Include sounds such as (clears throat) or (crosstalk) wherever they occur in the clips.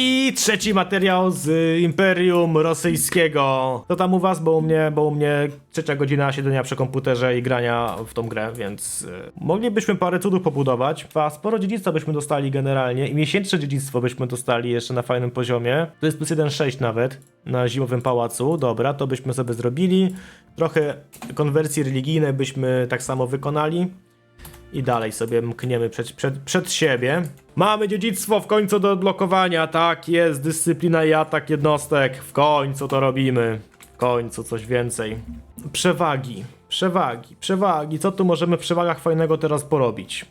I trzeci materiał z Imperium Rosyjskiego. To tam u was, bo u mnie, bo u mnie trzecia godzina siedzenia przy komputerze i grania w tą grę, więc y, moglibyśmy parę cudów pobudować. A sporo dziedzictwa byśmy dostali generalnie i miesięczne dziedzictwo byśmy dostali jeszcze na fajnym poziomie. To jest plus 1,6 nawet na zimowym pałacu. Dobra, to byśmy sobie zrobili. Trochę konwersji religijnej byśmy tak samo wykonali. I dalej sobie mkniemy przed, przed, przed siebie. Mamy dziedzictwo w końcu do odblokowania. Tak jest, dyscyplina i atak jednostek. W końcu to robimy. W końcu coś więcej. Przewagi, przewagi, przewagi. Co tu możemy w przewagach fajnego teraz porobić?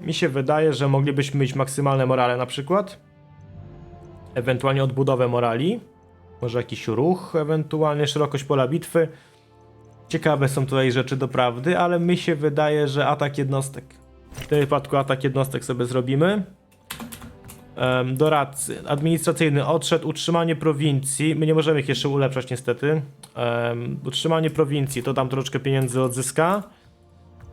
Mi się wydaje, że moglibyśmy mieć maksymalne morale na przykład. Ewentualnie odbudowę morali. Może jakiś ruch, ewentualnie szerokość pola bitwy. Ciekawe są tutaj rzeczy doprawdy, ale mi się wydaje, że atak jednostek. W tym wypadku atak jednostek sobie zrobimy. Em, doradcy. Administracyjny odszedł, utrzymanie prowincji. My nie możemy ich jeszcze ulepszać niestety. Em, utrzymanie prowincji to tam troszeczkę pieniędzy odzyska.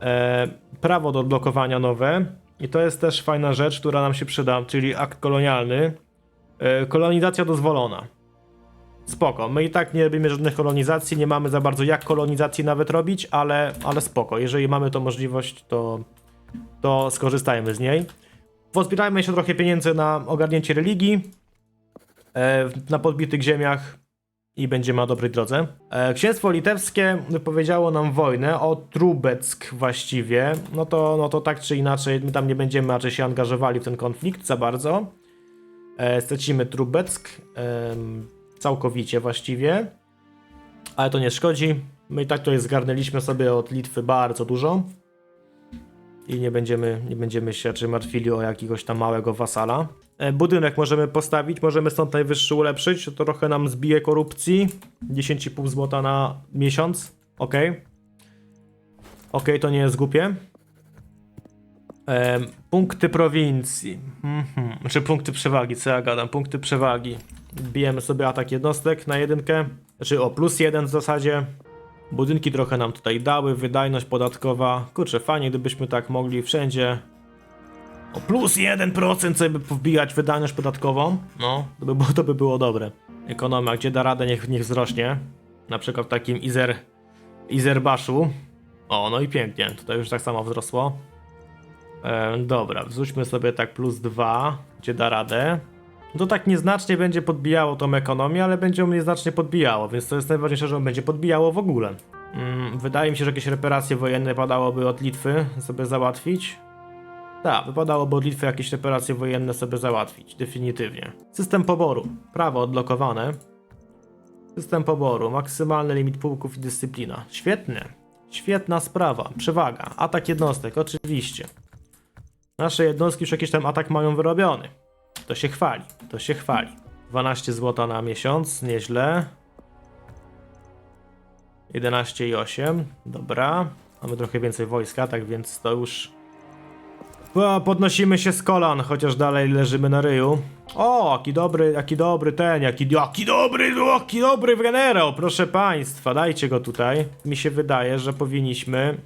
E, prawo do odblokowania nowe. I to jest też fajna rzecz, która nam się przyda, czyli akt kolonialny. E, kolonizacja dozwolona. Spoko, my i tak nie robimy żadnych kolonizacji, nie mamy za bardzo jak kolonizacji nawet robić, ale, ale spoko, jeżeli mamy tą możliwość, to, to skorzystajmy z niej. Pozbierajmy jeszcze trochę pieniędzy na ogarnięcie religii e, na podbitych ziemiach i będziemy na dobrej drodze. E, Księstwo litewskie wypowiedziało nam wojnę o Trubeck właściwie, no to, no to tak czy inaczej, my tam nie będziemy raczej się angażowali w ten konflikt za bardzo. E, stracimy Trubeck. em, całkowicie właściwie. Ale to nie szkodzi. My i tak tutaj zgarnęliśmy sobie od Litwy bardzo dużo. I nie będziemy, nie będziemy się raczej martwili o jakiegoś tam małego wasala. E, budynek możemy postawić, możemy stąd najwyższy ulepszyć. To trochę nam zbije korupcji. 10,5 złota na miesiąc. Ok. Ok, to nie jest głupie. Em, punkty prowincji. Mhm. Znaczy punkty przewagi, co ja gadam? Punkty przewagi. Bijemy sobie atak jednostek na jedynkę. Znaczy o plus jeden w zasadzie. Budynki trochę nam tutaj dały, wydajność podatkowa. Kurczę, fajnie gdybyśmy tak mogli wszędzie o plus 1% sobie powbijać wydajność podatkową. No, to by, było, to by było dobre. Ekonomia, gdzie da radę, niech, niech wzrośnie. Na przykład w takim Izer, Izerbaszu. O, no i pięknie, tutaj już tak samo wzrosło. E, dobra, wrzućmy sobie tak plus 2, gdzie da radę. To tak nieznacznie będzie podbijało tą ekonomię, ale będzie ją nieznacznie podbijało, więc to jest najważniejsze, że on będzie podbijało w ogóle. Mm, wydaje mi się, że jakieś reparacje wojenne padałoby od Litwy sobie załatwić. Tak, wypadałoby od Litwy jakieś reparacje wojenne sobie załatwić, definitywnie. System poboru. Prawo odblokowane. System poboru, maksymalny limit pułków i dyscyplina. Świetnie. Świetna sprawa. Przewaga. Atak jednostek, oczywiście. Nasze jednostki już jakiś tam atak mają wyrobiony. To się chwali, to się chwali. 12 zł na miesiąc, nieźle. 11,8, dobra. Mamy trochę więcej wojska, tak więc to już... O, podnosimy się z kolan, chociaż dalej leżymy na ryju. O, jaki dobry, jaki dobry ten, jaki, jaki dobry, jaki dobry generał, proszę państwa, dajcie go tutaj. Mi się wydaje, że powinniśmy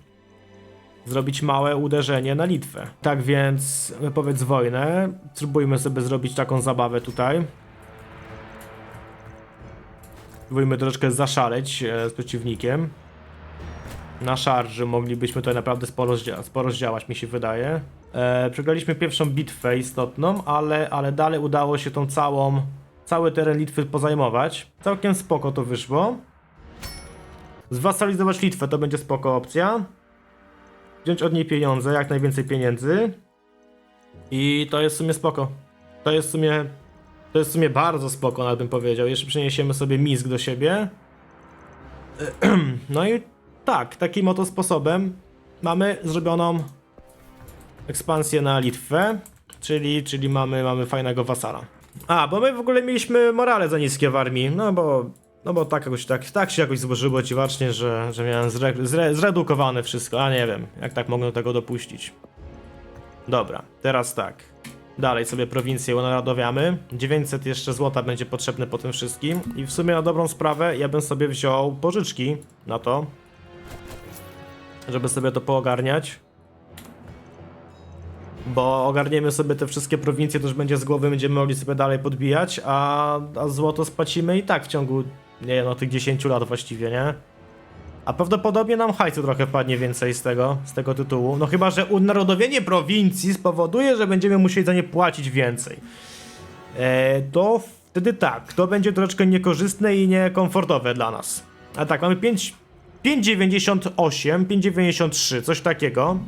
zrobić małe uderzenie na Litwę. Tak więc wypowiedz wojnę. Spróbujmy sobie zrobić taką zabawę tutaj. Spróbujmy troszeczkę zaszaleć e, z przeciwnikiem. Na szarży moglibyśmy tutaj naprawdę sporo, sporo zdziałać, mi się wydaje. E, przegraliśmy pierwszą bitwę istotną, ale, ale dalej udało się tą całą, cały teren Litwy pozajmować. Całkiem spoko to wyszło. Zwasalizować Litwę to będzie spoko opcja wziąć od niej pieniądze, jak najwięcej pieniędzy. I to jest w sumie spoko. To jest w sumie. To jest w sumie bardzo spoko, nawet bym powiedział. Jeszcze przeniesiemy sobie misk do siebie. (clears throat) No i tak, takim oto sposobem mamy zrobioną ekspansję na Litwę. Czyli, czyli mamy, mamy fajnego wasala. A, bo my w ogóle mieliśmy morale za niskie w armii. No bo no bo tak jakoś tak, tak się jakoś złożyło dziwacznie, że, że miałem zre, zre, zredukowane wszystko, a nie wiem, jak tak mogę do tego dopuścić. Dobra, teraz tak. Dalej sobie prowincję unarodowiamy. 900 jeszcze złota będzie potrzebne po tym wszystkim. I w sumie na dobrą sprawę ja bym sobie wziął pożyczki na to. Żeby sobie to poogarniać. bo ogarniemy sobie te wszystkie prowincje, to już będzie z głowy, będziemy mogli sobie dalej podbijać, a, a złoto spłacimy i tak w ciągu, nie no tych 10 lat właściwie, nie? A prawdopodobnie nam hajsu trochę padnie więcej z tego, z tego tytułu. No chyba, że unarodowienie prowincji spowoduje, że będziemy musieli za nie płacić więcej. E, to wtedy tak, to będzie troszeczkę niekorzystne i niekomfortowe dla nas. A tak, mamy 5 5,98, 5,93, coś takiego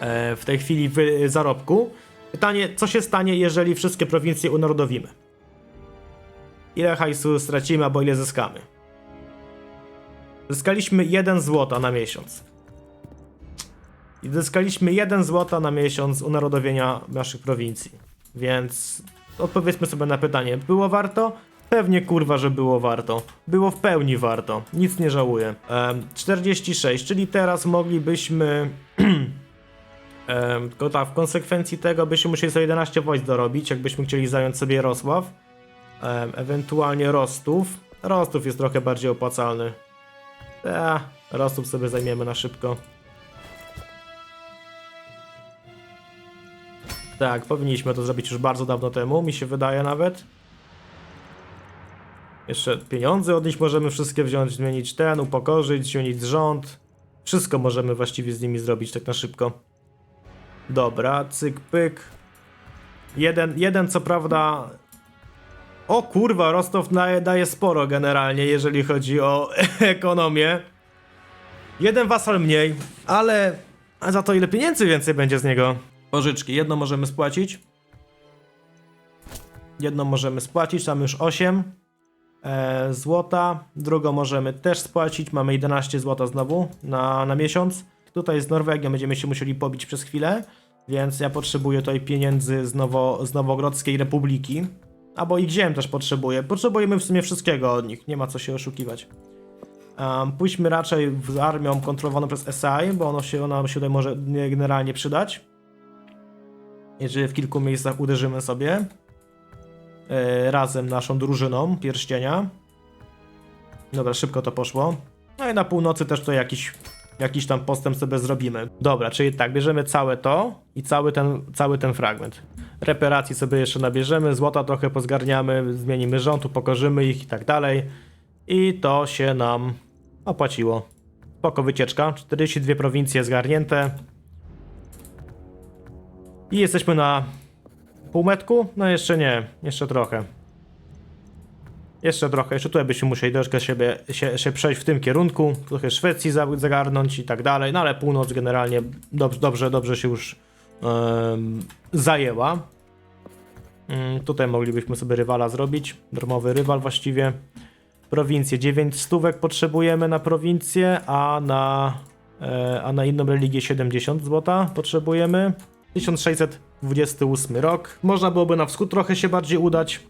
e, w tej chwili w zarobku. Pytanie, co się stanie, jeżeli wszystkie prowincje unarodowimy? Ile hajsu stracimy, albo ile zyskamy? Zyskaliśmy 1 złota na miesiąc. I zyskaliśmy 1 złota na miesiąc unarodowienia naszych prowincji. Więc odpowiedzmy sobie na pytanie, było warto? Pewnie kurwa, że było warto. Było w pełni warto. Nic nie żałuję. Em, 46, czyli teraz moglibyśmy... (clears throat) tak, w konsekwencji tego byśmy musieli sobie 11 wojsk dorobić, jakbyśmy chcieli zająć sobie Rosław. Ewentualnie Rostów. Rostów jest trochę bardziej opłacalny. Eee, Rostów sobie zajmiemy na szybko. Tak, powinniśmy to zrobić już bardzo dawno temu, mi się wydaje nawet. Jeszcze pieniądze od nich możemy wszystkie wziąć, zmienić ten, upokorzyć, zmienić rząd. Wszystko możemy właściwie z nimi zrobić tak na szybko. Dobra, cyk, pyk. Jeden, jeden co prawda... O kurwa, Rostow daje, daje sporo generalnie, jeżeli chodzi o (laughs) ekonomię. Jeden wasal mniej, ale za to ile pieniędzy więcej będzie z niego? Pożyczki, jedno możemy spłacić. Jedno możemy spłacić, tam już 8 e, złota. Drugą możemy też spłacić, mamy 11 złota znowu na, na miesiąc. Tutaj z Norwegią będziemy się musieli pobić przez chwilę, więc ja potrzebuję tutaj pieniędzy z, Nowo, z Nowogrodzkiej Republiki. Albo i ziem też potrzebuję. Potrzebujemy w sumie wszystkiego od nich, nie ma co się oszukiwać. Um, pójdźmy raczej z armią kontrolowaną przez SI, bo ono się, ona się tutaj może generalnie przydać. Jeżeli w kilku miejscach uderzymy sobie e, razem naszą drużyną pierścienia. Dobra, szybko to poszło. No i na północy też to jakiś, jakiś tam postęp sobie zrobimy. Dobra, czyli tak, bierzemy całe to i cały ten, cały ten fragment. Reparacji sobie jeszcze nabierzemy, złota trochę pozgarniamy, zmienimy rząd, upokorzymy ich i tak dalej. I to się nam opłaciło. Spoko wycieczka, 42 prowincje zgarnięte. I jesteśmy na półmetku? No jeszcze nie, jeszcze trochę. Jeszcze trochę, jeszcze tutaj byśmy musieli troszkę siebie, się, się przejść w tym kierunku, trochę Szwecji za- zagarnąć i tak dalej, no ale północ generalnie dobrze, dobrze, dobrze się już em, zajęła. Mm, tutaj moglibyśmy sobie rywala zrobić, darmowy rywal właściwie. Prowincje, 9 stówek potrzebujemy na prowincję, a na, e, a na inną religię 70 złota potrzebujemy. 1628 rok. Można byłoby na wschód trochę się bardziej udać.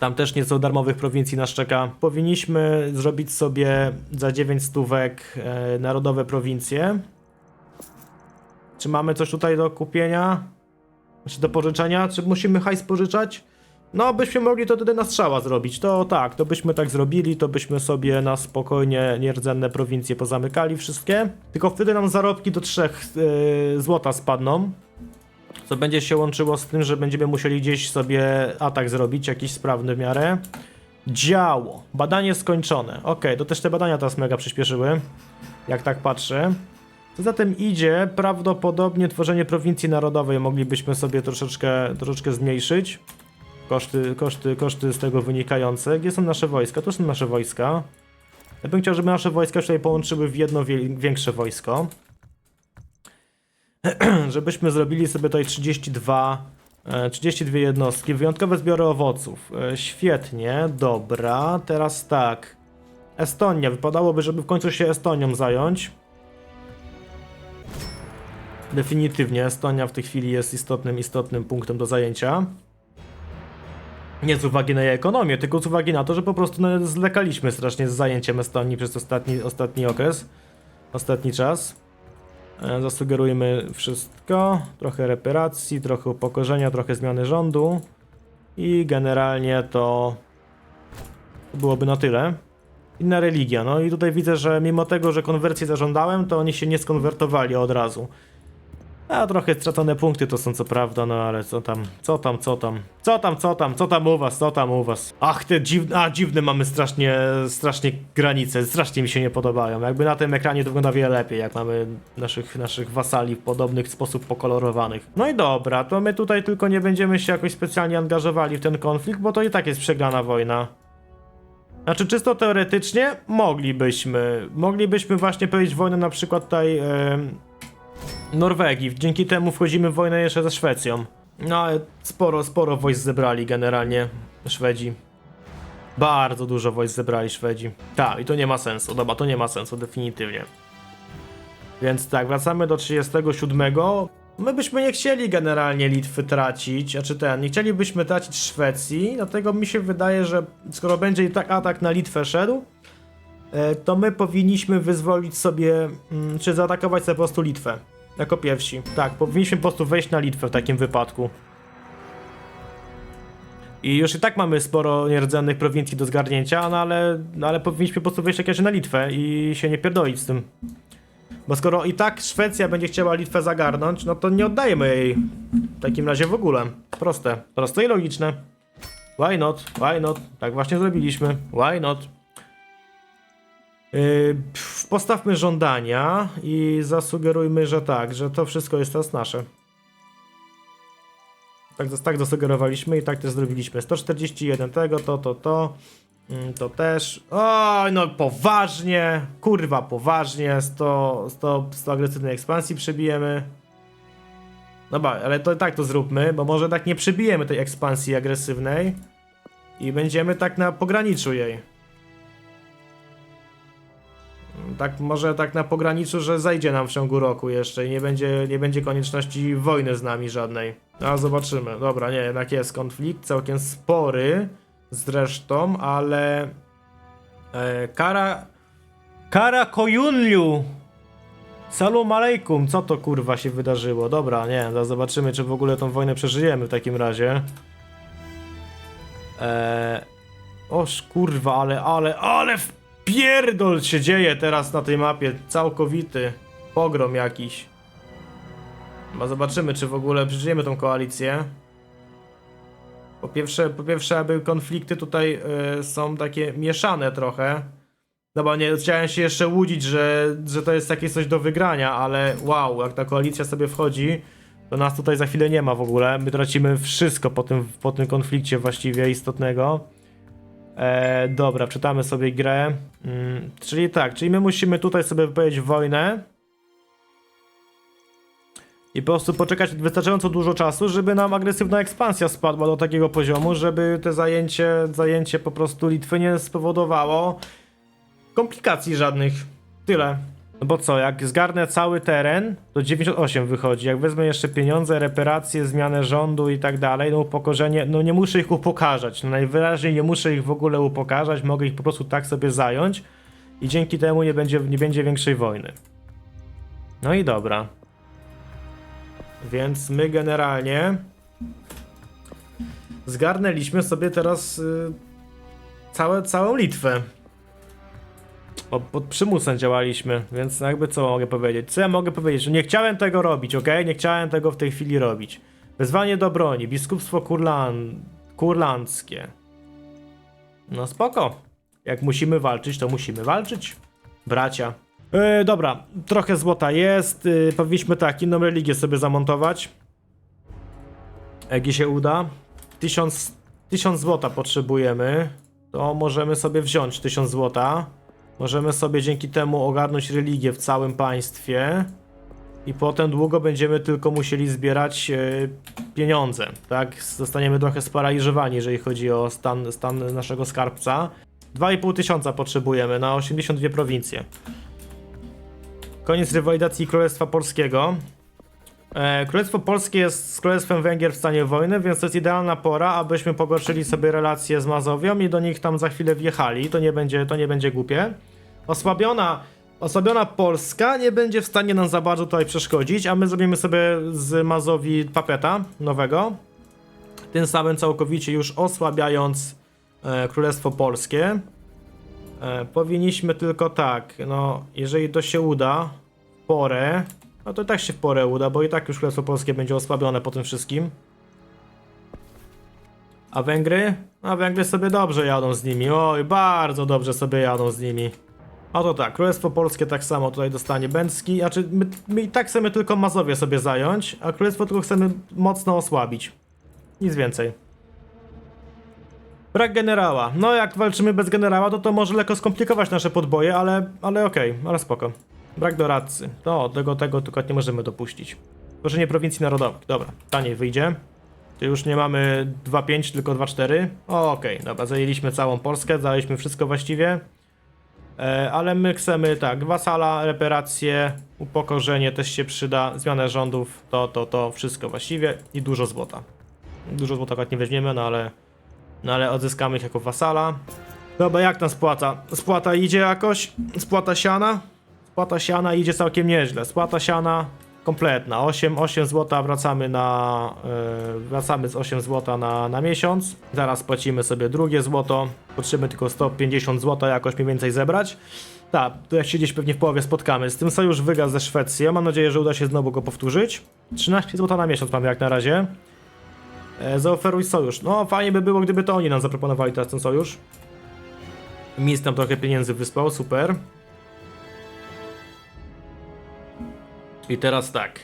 Tam też nieco darmowych prowincji nas czeka. Powinniśmy zrobić sobie za 9 stówek e, narodowe prowincje. Czy mamy coś tutaj do kupienia? Czy do pożyczenia? Czy musimy hajs pożyczać? No, byśmy mogli to wtedy na strzała zrobić. To tak, to byśmy tak zrobili, to byśmy sobie na spokojnie nierdzenne prowincje pozamykali wszystkie. Tylko wtedy nam zarobki do 3 yy, złota spadną. Co będzie się łączyło z tym, że będziemy musieli gdzieś sobie atak zrobić, jakiś sprawny w miarę. Działo. Badanie skończone. Ok, to też te badania teraz mega przyspieszyły. Jak tak patrzę. Co za tym idzie, prawdopodobnie tworzenie prowincji narodowej moglibyśmy sobie troszeczkę, troszeczkę zmniejszyć. Koszty, koszty, koszty z tego wynikające. Gdzie są nasze wojska? Tu są nasze wojska. Ja bym chciał, żeby nasze wojska tutaj połączyły w jedno większe wojsko. (clears throat) Żebyśmy zrobili sobie tutaj 32, e, 32 jednostki. Wyjątkowe zbiory owoców. E, Świetnie, dobra. Teraz tak. Estonia. Wypadałoby, żeby w końcu się Estonią zająć. Definitywnie Estonia w tej chwili jest istotnym, istotnym punktem do zajęcia. Nie z uwagi na jej ekonomię, tylko z uwagi na to, że po prostu no, zlekaliśmy strasznie z zajęciem Estonii przez ostatni, ostatni okres, ostatni czas. E, Zasugerujmy wszystko, trochę reparacji, trochę upokorzenia, trochę zmiany rządu i generalnie to byłoby na tyle. Inna religia, no i tutaj widzę, że mimo tego, że konwersję zażądałem, to oni się nie skonwertowali od razu. A trochę stracone punkty to są co prawda, no ale co tam, co tam, co tam, co tam, co tam, co tam u was, co tam u was. Ach, te dziwne, a dziwne mamy strasznie, strasznie granice, strasznie mi się nie podobają. Jakby na tym ekranie to wygląda wiele lepiej, jak mamy naszych, naszych wasali w podobnych sposób pokolorowanych. No i dobra, to my tutaj tylko nie będziemy się jakoś specjalnie angażowali w ten konflikt, bo to i tak jest przegrana wojna. Znaczy, czysto teoretycznie moglibyśmy. Moglibyśmy właśnie powiedzieć wojnę na przykład tutaj em, Norwegii. Dzięki temu wchodzimy w wojnę jeszcze ze Szwecją. No ale sporo, sporo wojsk zebrali generalnie Szwedzi. Bardzo dużo wojsk zebrali Szwedzi. Tak, i to nie ma sensu. Dobra, to nie ma sensu, definitywnie. Więc tak, wracamy do 37. My byśmy nie chcieli generalnie Litwy tracić, a czy ten, nie chcielibyśmy tracić Szwecji, dlatego mi się wydaje, że skoro będzie i tak atak na Litwę szedł, e, to my powinniśmy wyzwolić sobie, mm, czy zaatakować sobie po prostu Litwę. Jako pierwsi. Tak, powinniśmy po prostu wejść na Litwę w takim wypadku. I już i tak mamy sporo nierdzennych prowincji do zgarnięcia, no ale, no ale powinniśmy po prostu wejść jakieś na Litwę i się nie pierdolić z tym. Bo skoro i tak Szwecja będzie chciała Litwę zagarnąć, no to nie oddajemy jej w takim razie w ogóle. Proste. Proste i logiczne. Why not? Why not? Tak właśnie zrobiliśmy. Why not? Yy, postawmy żądania i zasugerujmy, że tak, że to wszystko jest teraz nasze. Tak, tak zasugerowaliśmy i tak też zrobiliśmy. 141 tego, to, to, to. Mm, To też. Oj, no poważnie. Kurwa, poważnie. 100, 100, 100 agresywnej ekspansji przebijemy. Dobra, ale to tak to zróbmy, bo może tak nie przebijemy tej ekspansji agresywnej. I będziemy tak na pograniczu jej. Tak, może tak na pograniczu, że zajdzie nam w ciągu roku jeszcze i nie będzie, nie będzie konieczności wojny z nami żadnej. A zobaczymy. Dobra, nie, jednak jest konflikt całkiem spory zresztą, ale e, Kara Kara Kojunliu Salam alejkum, co to kurwa się wydarzyło? Dobra, nie, zaraz zobaczymy czy w ogóle tą wojnę przeżyjemy w takim razie. Eee, oż kurwa, ale, ale, ale wpierdol się dzieje teraz na tej mapie, całkowity pogrom jakiś. Chyba zobaczymy czy w ogóle przeżyjemy tą koalicję. Po pierwsze, po pierwsze, aby konflikty tutaj y, są takie mieszane trochę. No bo nie chciałem się jeszcze łudzić, że, że to jest takie coś do wygrania, ale wow, jak ta koalicja sobie wchodzi, to nas tutaj za chwilę nie ma w ogóle. My tracimy wszystko po tym, po tym konflikcie właściwie istotnego. E, dobra, czytamy sobie grę. Mm, czyli tak, czyli my musimy tutaj sobie wypowiedzieć wojnę. I po prostu poczekać wystarczająco dużo czasu, żeby nam agresywna ekspansja spadła do takiego poziomu, żeby te zajęcie, zajęcie po prostu Litwy nie spowodowało komplikacji żadnych. Tyle. No bo co, jak zgarnę cały teren, to 98 wychodzi. Jak wezmę jeszcze pieniądze, reparacje, zmianę rządu i tak dalej, no upokorzenie, no nie muszę ich upokarzać. No najwyraźniej nie muszę ich w ogóle upokarzać, mogę ich po prostu tak sobie zająć i dzięki temu nie będzie, nie będzie większej wojny. No i dobra. Więc my generalnie zgarnęliśmy sobie teraz y, całe, całą Litwę. Bo pod przymusem działaliśmy, więc jakby co mogę powiedzieć? Co ja mogę powiedzieć? Że nie chciałem tego robić, ok? Nie chciałem tego w tej chwili robić. Wezwanie do broni, biskupstwo kurlan... kurlandzkie. No spoko. Jak musimy walczyć, to musimy walczyć. Bracia. Yy, dobra, trochę złota jest. Yy, powinniśmy tak, inną religię sobie zamontować. Jak jej się uda. Tysiąc, tysiąc złota potrzebujemy. To możemy sobie wziąć tysiąc złota. Możemy sobie dzięki temu ogarnąć religię w całym państwie. I potem długo będziemy tylko musieli zbierać e, pieniądze, tak? Zostaniemy trochę sparaliżowani, jeżeli chodzi o stan, stan naszego skarbca. 2,5 tysiąca potrzebujemy na 82 prowincje. Koniec rywalizacji Królestwa Polskiego. E, Królestwo Polskie jest z Królestwem Węgier w stanie wojny, więc to jest idealna pora, abyśmy pogorszyli sobie relacje z Mazowią i do nich tam za chwilę wjechali. To nie będzie, to nie będzie głupie. Osłabiona, osłabiona Polska nie będzie w stanie nam za bardzo tutaj przeszkodzić, a my zrobimy sobie z Mazowi papeta nowego. Tym samym całkowicie już osłabiając e, Królestwo Polskie. E, powinniśmy tylko tak, no, jeżeli to się uda, w porę, No to i tak się w porę uda, bo i tak już Królestwo Polskie będzie osłabione po tym wszystkim. A Węgry? A Węgry sobie dobrze jadą z nimi. Oj, bardzo dobrze sobie jadą z nimi. A to tak, Królestwo Polskie tak samo tutaj dostanie Bęcki. Znaczy, my, my i tak chcemy tylko Mazowie sobie zająć, a Królestwo tylko chcemy mocno osłabić. Nic więcej. Brak generała. No jak walczymy bez generała, to to może lekko skomplikować nasze podboje, ale, ale okej, ale spoko. Brak doradcy. To, tego, tego tylko nie możemy dopuścić. Tworzenie prowincji narodowych. Dobra, taniej wyjdzie. Tu już nie mamy 2,5, tylko 2,4. O, Okej, dobra, zajęliśmy całą Polskę, zajęliśmy wszystko właściwie. E, ale my chcemy tak, wasala, reparacje, upokorzenie też się przyda, zmianę rządów, to, to, to, wszystko właściwie i dużo złota. Dużo złota akurat nie weźmiemy, no ale, no ale odzyskamy ich jako wasala. Dobra, jak tam spłata? Spłata idzie jakoś? Spłata siana? Spłata siana idzie całkiem nieźle. Spłata siana kompletna. 8, 8 zł wracamy na. Yy, wracamy z 8 zł na, na miesiąc. Zaraz płacimy sobie drugie złoto. Potrzebujemy tylko 150 zł jakoś mniej więcej zebrać. Tak, tu jak się gdzieś pewnie w połowie spotkamy. Z tym sojusz wygasł ze Szwecją. Mam nadzieję, że uda się znowu go powtórzyć. 13 zł na miesiąc mamy jak na razie. E, zaoferuj sojusz. No, fajnie by było, gdyby to oni nam zaproponowali teraz ten sojusz. Mis tam trochę pieniędzy wyspał, super. I teraz tak.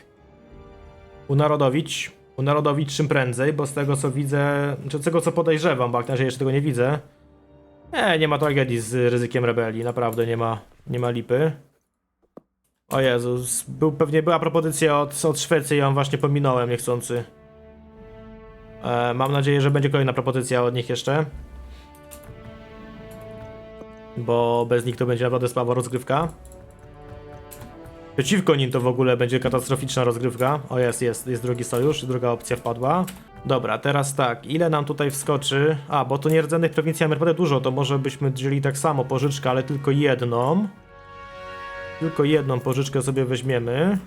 Unarodowić. Unarodowić czym prędzej, bo z tego co widzę, czy z tego co podejrzewam, bo jak jeszcze tego nie widzę. Nie, nie ma tragedii z ryzykiem rebelii, naprawdę nie ma, nie ma lipy. O Jezus, był, pewnie była propozycja od, od Szwecji, ją właśnie pominąłem niechcący. E, mam nadzieję, że będzie kolejna propozycja od nich jeszcze. Bo bez nich to będzie naprawdę słaba rozgrywka. Przeciwko nim to w ogóle będzie katastroficzna rozgrywka. O jest, jest, jest drugi sojusz, druga opcja wpadła. Dobra, teraz tak, ile nam tutaj wskoczy? A, bo to nierdzennych prowincji naprawdę dużo, to może byśmy wzięli tak samo pożyczkę, ale tylko jedną. Tylko jedną pożyczkę sobie weźmiemy.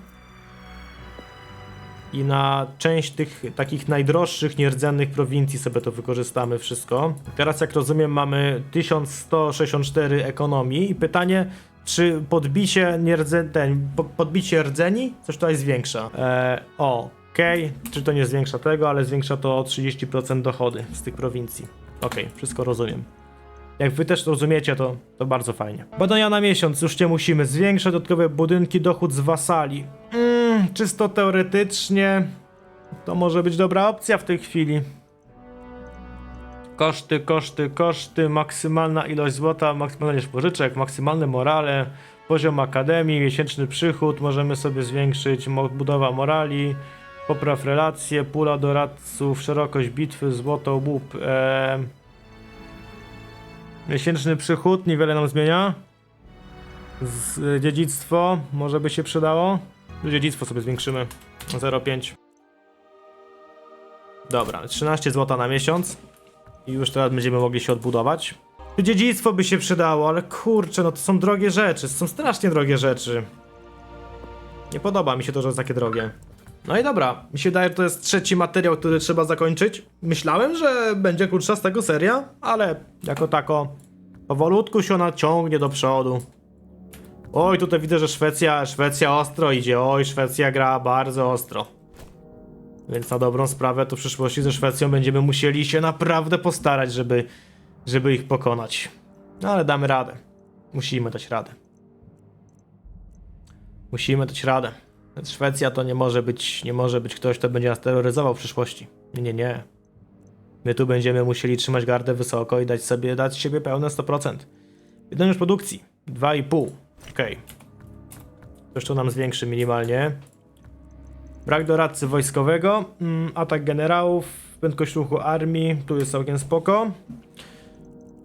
I na część tych takich najdroższych, nierdzennych prowincji sobie to wykorzystamy wszystko. Teraz jak rozumiem mamy 1164 ekonomii i pytanie, czy podbicie nierdze, ten, po, podbicie rdzeni coś tutaj zwiększa? Eee, o, okej, czy to nie zwiększa tego, ale zwiększa to o 30% dochody z tych prowincji. Okej, wszystko rozumiem. Jak wy też rozumiecie, to, to bardzo fajnie. Badania na miesiąc, już nie musimy. Zwiększa dodatkowe budynki, dochód z wasali. Mm, czysto teoretycznie to może być dobra opcja w tej chwili. Koszty, koszty, koszty, maksymalna ilość złota, maksymalna ilość pożyczek, maksymalne morale, poziom akademii, miesięczny przychód możemy sobie zwiększyć, budowa morali, popraw relacje, pula doradców, szerokość bitwy, złoto, łup. Eee... Miesięczny przychód, niewiele nam zmienia. Z, dziedzictwo, może by się przydało. Dziedzictwo sobie zwiększymy. 0,5. Dobra, 13 zł na miesiąc. I już teraz będziemy mogli się odbudować. Dziedzictwo by się przydało, ale kurczę, no to są drogie rzeczy. Są strasznie drogie rzeczy. Nie podoba mi się to, że jest takie drogie. No i dobra, mi się wydaje, że to jest trzeci materiał, który trzeba zakończyć. Myślałem, że będzie krótsza z tego seria, ale jako tako powolutku się ona ciągnie do przodu. Oj, tutaj widzę, że Szwecja, Szwecja ostro idzie. Oj, Szwecja gra bardzo ostro. Więc na dobrą sprawę to w przyszłości ze Szwecją będziemy musieli się naprawdę postarać, żeby, żeby ich pokonać. No ale damy radę. Musimy dać radę. Musimy dać radę. Więc Szwecja to nie może być, nie może być ktoś, kto będzie nas terroryzował w przyszłości. Nie, nie, nie. My tu będziemy musieli trzymać gardę wysoko i dać sobie, dać siebie pełne 100%. Wydajność produkcji 2,5. Okej. Coś to nam zwiększy minimalnie. Brak doradcy wojskowego, mm, atak generałów, prędkość ruchu armii, tu jest całkiem spoko.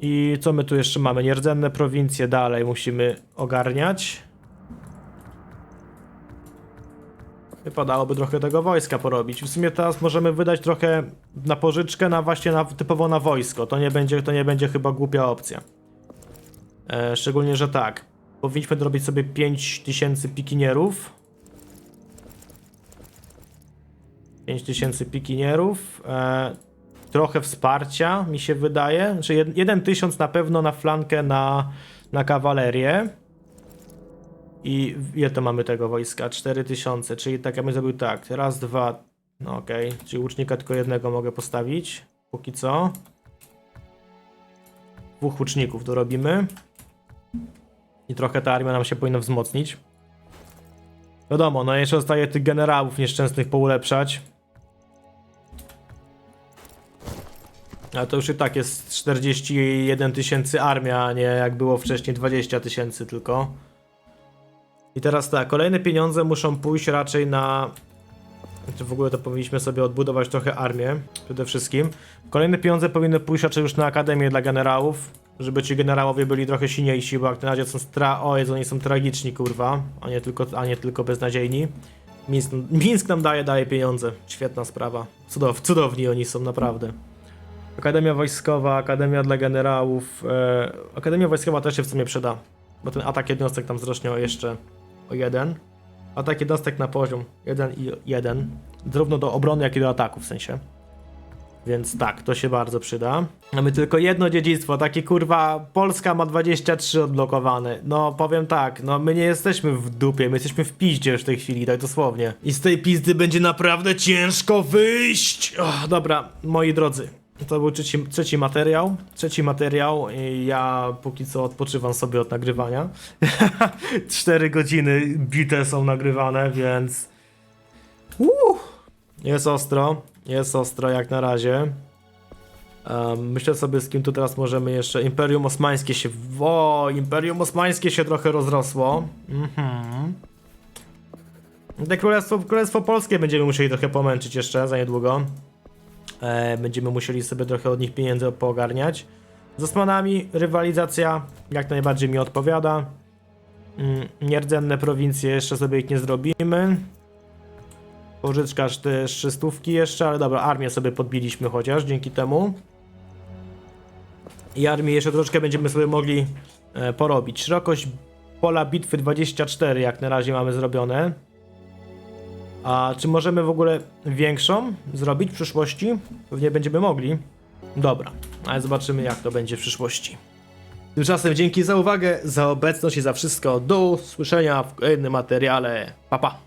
I co my tu jeszcze mamy? Nierdzenne prowincje dalej musimy ogarniać. Wypadałoby trochę tego wojska porobić. W sumie teraz możemy wydać trochę na pożyczkę, na właśnie na, typowo na wojsko. To nie będzie, to nie będzie chyba głupia opcja. E, szczególnie, że tak. Powinniśmy zrobić sobie 5000 pikinierów. 5000 pikinierów. E, trochę wsparcia, mi się wydaje. Znaczy 1000 na pewno na flankę na, na kawalerię. I ile to mamy tego wojska? 4000, czyli tak ja bym zrobił tak. Raz, dwa, no okej. Czyli łucznika tylko jednego mogę postawić. Póki co. Dwóch łuczników dorobimy. I trochę ta armia nam się powinna wzmocnić. Wiadomo, no jeszcze zostaje tych generałów nieszczęsnych poulepszać. Ale to już i tak jest 41 tysięcy armia, a nie jak było wcześniej 20 tysięcy tylko. I teraz tak, kolejne pieniądze muszą pójść raczej na... W ogóle to powinniśmy sobie odbudować trochę armię, przede wszystkim. Kolejne pieniądze powinny pójść raczej już na akademię dla generałów, żeby ci generałowie byli trochę silniejsi, bo jak na razie są stra... O, Jezu, oni są tragiczni, kurwa, a nie tylko, a nie tylko beznadziejni. Mińsk, Mińsk nam daje, daje pieniądze. Świetna sprawa. Cudow, cudowni oni są, naprawdę. Akademia Wojskowa, Akademia dla Generałów. E, Akademia Wojskowa też się w sumie przyda, bo ten atak jednostek tam wzrośnie o jeszcze o jeden. Atak jednostek na poziom 1 i 1. Zarówno do obrony, jak i do ataku w sensie. Więc tak, to się bardzo przyda. Mamy tylko jedno dziedzictwo, takie kurwa, Polska ma 23 odblokowane. No powiem tak, no my nie jesteśmy w dupie, my jesteśmy w piździe już w tej chwili, tak dosłownie. I z tej pizdy będzie naprawdę ciężko wyjść. Oh, dobra, moi drodzy. To był trzeci, trzeci materiał. Trzeci materiał ja póki co odpoczywam sobie od nagrywania. (laughs) 4 godziny bite są nagrywane, więc... Uh, jest ostro, jest ostro jak na razie. Um, myślę sobie z kim tu teraz możemy jeszcze... Imperium Osmańskie się... O, Imperium Osmańskie się trochę rozrosło. Mhm. Te królestwo, królestwo Polskie będziemy musieli trochę pomęczyć jeszcze za niedługo. E, będziemy musieli sobie trochę od nich pieniędzy poogarniać. Z Osmanami rywalizacja jak najbardziej mi odpowiada. Mm, Nierdzenne prowincje jeszcze sobie ich nie zrobimy. Pożyczkarz też szystówki jeszcze, ale dobra, armię sobie podbiliśmy chociaż dzięki temu. I armię jeszcze troszeczkę będziemy sobie mogli e, porobić. Szerokość pola bitwy 24 jak na razie mamy zrobione. A czy możemy w ogóle większą zrobić w przyszłości? Pewnie będziemy mogli. Dobra, ale zobaczymy jak to będzie w przyszłości. Tymczasem dzięki za uwagę, za obecność i za wszystko. Do usłyszenia w kolejnym materiale. Pa pa!